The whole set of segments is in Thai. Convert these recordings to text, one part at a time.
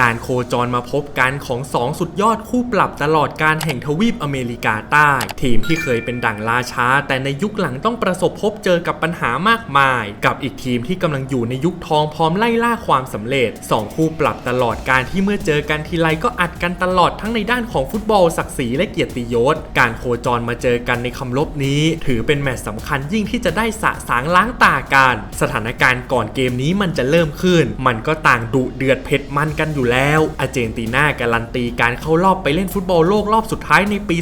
การโคจรมาพบกันของสองสุดยอดคู่ปรับตลอดการแห่งทวีปอเมริกาใต้ ทีมที่เคยเป็นดั่งราช้าแต่ในยุคหลังต้องประสบพบเจอกับปัญหามากมาย กับอีกทีมที่กำลังอยู่ในยุคทองพร้อมไล่ล่าความสำเร็จสองคู่ปรับตลอดการที่เมื่อเจอกันทีไรก็อัดกันตลอดทั้งในด้านของฟุตบอลศักดิ์ศรีและเกียรติยศ การโคจรมาเจอกันในคำลบนี้ ถือเป็นแมตช์สำคัญยิ่งที่จะได้สะสางล้างตากันสถานการณ์ก่อนเกมนี้มันจะเริ่มขึ้น มันก็ต่างดุเดือดเผ็ดมันกันอยู่แล้ว อาร์เจนตินาการันตีการเข้ารอบไปเล่นฟุตบอลโลกรอบสุดท้ายในปี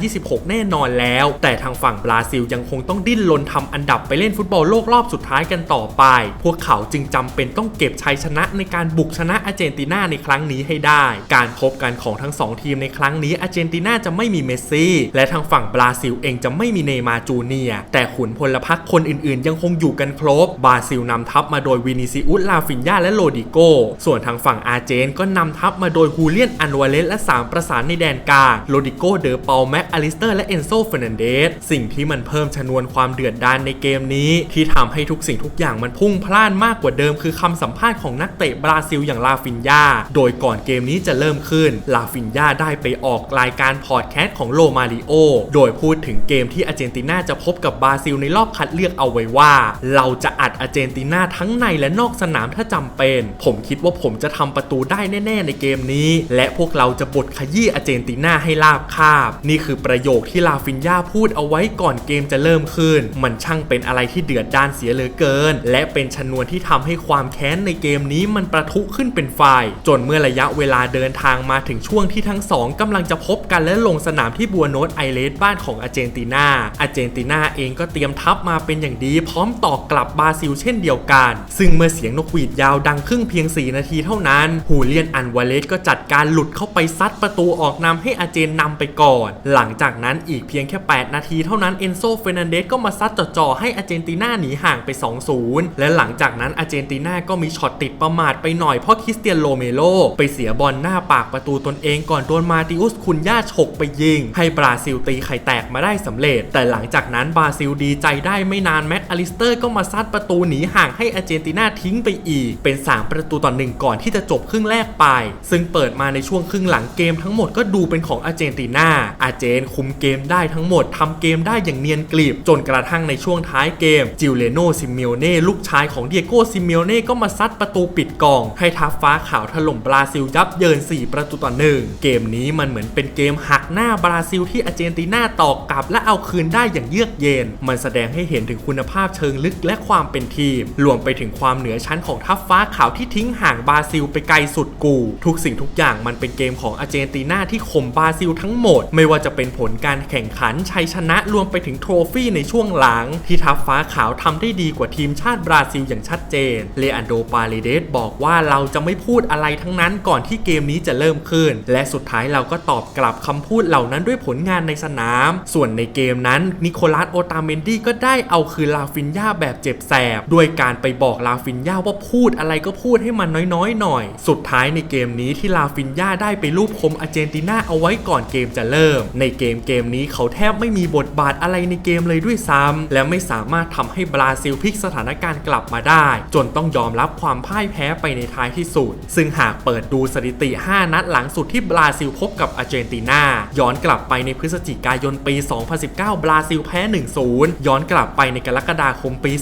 2026 แน่นอนแล้ว แต่ทางฝั่งบราซิลยังคงต้องดิ้นรนทำอันดับไปเล่นฟุตบอลโลกรอบสุดท้ายกันต่อไป พวกเขาจึงจำเป็นต้องเก็บชัยชนะในการบุกชนะอาร์เจนตินาในครั้งนี้ให้ได้ การพบกันของทั้งสองทีมในครั้งนี้อาร์เจนตินาจะไม่มีเมสซี่ และทางฝั่งบราซิลเองจะไม่มีเนมาร์จูเนีย แต่ขุนพลพรรคคนอื่นๆ ยังคงอยู่กันครบ บราซิลนำทัพมาโดยวินิซิอุสลาฟินยาและโลดิโก ส่วนทางฝั่งอาร์เจนก็นำทัพมาโดยฮูเลียนอันวาเลสและ3ประสานในแดนกลางโลดิโกเดอเปาแม็กอลิสเตอร์และเอนโซเฟรนันเดสสิ่งที่มันเพิ่มชนวนความเดือดดาลในเกมนี้ ที่ทำให้ทุกสิ่งทุกอย่างมันพุ่งพล่านมากกว่าเดิม คือคำสัมภาษณ์ของนักเตะบราซิลอย่างลาฟินยาโดยก่อนเกมนี้จะเริ่มขึ้น ลาฟินยาได้ไปออกรายการพอดแคสต์ของโลมาริโอ โดยพูดถึงเกมที่อาร์เจนตินาจะพบกับบราซิลในรอบคัดเลือกเอาไว้ว่า เราจะอัดอาร์เจนตินาทั้งในและนอกสนามถ้าจำเป็น ผมคิดว่าผมจะทำประตูได้แน่ๆในเกมนี้ และพวกเราจะบดขยี้อาร์เจนตินาให้ลาบคาบ นี่คือประโยคที่ลาฟินยาพูดเอาไว้ก่อนเกมจะเริ่มขึ้น มันช่างเป็นอะไรที่เดือดด้านเสียเหลือเกิน และเป็นชนวนที่ทำให้ความแค้นในเกมนี้มันประทุขึ้นเป็นไฟจนเมื่อระยะเวลาเดินทางมาถึงช่วงที่ทั้งสองกำลังจะพบกันและลงสนามที่บัวโนสไอเลสบ้านของอาร์เจนตินาอาร์เจนตินาเองก็เตรียมทัพมาเป็นอย่างดี พร้อมต่อกลับบราซิลเช่นเดียวกัน ซึ่งเมื่อเสียงนกหวีดยาวดังครึ่งเพียง 4 นาทีเท่านั้น ฮูเลียนอันวาเลสก็จัดการหลุดเข้าไปซัดประตูออกนำให้อาเจนนำไปก่อน หลังจากนั้นอีกเพียงแค่ 8 นาทีเท่านั้นเอนโซเฟรนันเดสก็มาซัดจ่อๆให้อาเจนตินาหนีห่างไป 2-0 และหลังจากนั้นอาเจนตินาก็มีช็อตติดประมาทไปหน่อยเพราะคริสเตียนโลเมโลไปเสียบอลหน้าปากประตูตนเองก่อนโดนมาติอุสคุนย่าฉกไปยิง ให้บราซิลตีไข่แตกมาได้สำเร็จ แต่หลังจากนั้นบราซิลดีใจได้ไม่นานแม็กอลิสเตอร์ก็มาซัดประตูหนีห่างให้อาเจนตินาทิ้งไปอีก เป็น 3 ประตูต่อหนึ่งก่อนที่จะจบครึ่งแรกไป ซึ่งเปิดมาในช่วงครึ่งหลังเกมทั้งหมดก็ดูเป็นของอาร์เจนตินาอาร์เจนคุมเกมได้ทั้งหมดทำเกมได้อย่างเนียนกลีบ จนกระทั่งในช่วงท้ายเกม จิลเลโนซิมิโอเน่ลูกชายของเดียโกซิมิโอเน่ก็มาซัดประตูปิดกอง ให้ทัพฟ้าขาวถล่มบราซิลยับเยิน 4 ประตูต่อหนึ่งเกมนี้มันเหมือนเป็นเกมหักหน้าบราซิลที่อาร์เจนตินาตอกกลับและเอาคืนได้อย่างเยือกเย็น มันแสดงให้เห็นถึงคุณภาพเชิงลึกและความเป็นทีม รวมไปถึงความเหนือชั้นของทัพฟ้าขาวที่ทิ้งห่างบราซิลไปไกลสุดกู ทุกสิ่งทุกอย่างมันเป็นเกมของอาร์เจนตินาที่ข่มบราซิลทั้งหมด ไม่ว่าจะเป็นผลการแข่งขันชัยชนะรวมไปถึงโทรฟี่ในช่วงหลัง ที่ทัพฟ้าขาวทำได้ดีกว่าทีมชาติบราซิลอย่างชัดเจนเลอันโดปาเลเดสบอกว่าเราจะไม่พูดอะไรทั้งนั้นก่อนที่เกมนี้จะเริ่มขึ้น และสุดท้ายเราก็ตอบกลับคำพูดเหล่านั้นด้วยผลงานในสนาม ส่วนในเกมนั้นนิโคลัสโอตาเมนดี้ก็ได้เอาคืนลาฟินยาแบบเจ็บแสบด้วยการไปบอกลาฟินยาว่าพูดอะไรก็พูดให้มันน้อยๆหน่อย สุดท้ายในเกมนี้ที่ลาฟินยาได้ไปรูปคมอาร์เจนตินาเอาไว้ก่อนเกมจะเริ่ม ในเกมเกมนี้เขาแทบไม่มีบทบาทอะไรในเกมเลยด้วยซ้ำและไม่สามารถทำให้บราซิลพลิกสถานการณ์กลับมาได้ จนต้องยอมรับความพ่ายแพ้ไปในท้ายที่สุด ซึ่งหากเปิดดูสถิติ 5 นัดหลังสุดที่บราซิลพบกับอาร์เจนตินาย้อนกลับไปในพฤศจิกายนปี 2019 บราซิลแพ้ 1-0 ย้อนกลับไปในกรกฎาคมปี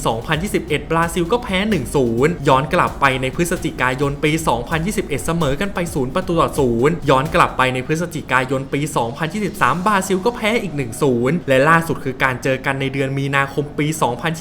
2021 บราซิลก็แพ้ 1-0 ย้อนกลับไปในพฤศจิกายนปี 2 21 เสมอกันไป 0 ประตูต่อ 0 ย้อนกลับไปในพฤศจิกายนปี 2023 บราซิลก็แพ้อีก 1-0 และล่าสุดคือการเจอกันในเดือนมีนาคมปี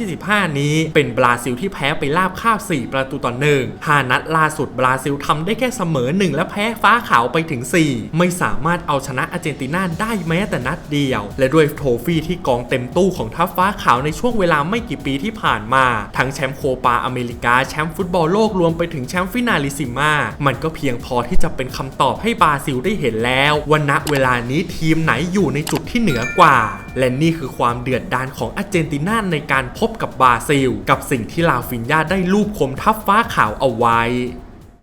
2025 นี้ เป็นบราซิลที่แพ้ไปลาบคาบ 4 ประตูต่อ 1 5 นัดล่าสุดบราซิลทำได้แค่เสมอ 1 และแพ้ฟ้าขาวไปถึง 4 ไม่สามารถเอาชนะอาร์เจนตินาได้แม้แต่นัดเดียว และด้วยโทฟี่ที่กองเต็มตู้ของทัพฟ้าขาวในช่วงเวลาไม่กี่ปีที่ผ่านมา ทั้งแชมป์โคปาอเมริกาแชมป์ฟุตบอลโลกรวมไปถึงแชมป์ฟินาลิซิม่ามันก็เพียงพอที่จะเป็นคำตอบให้บราซิลได้เห็นแล้วว่าณเวลานี้ทีมไหนอยู่ในจุดที่เหนือกว่า และนี่คือความเดือดดาลของอาร์เจนตินาในการพบกับบราซิล กับสิ่งที่ลาฟินยาได้ลูบคมทับฟ้าขาวเอาไว้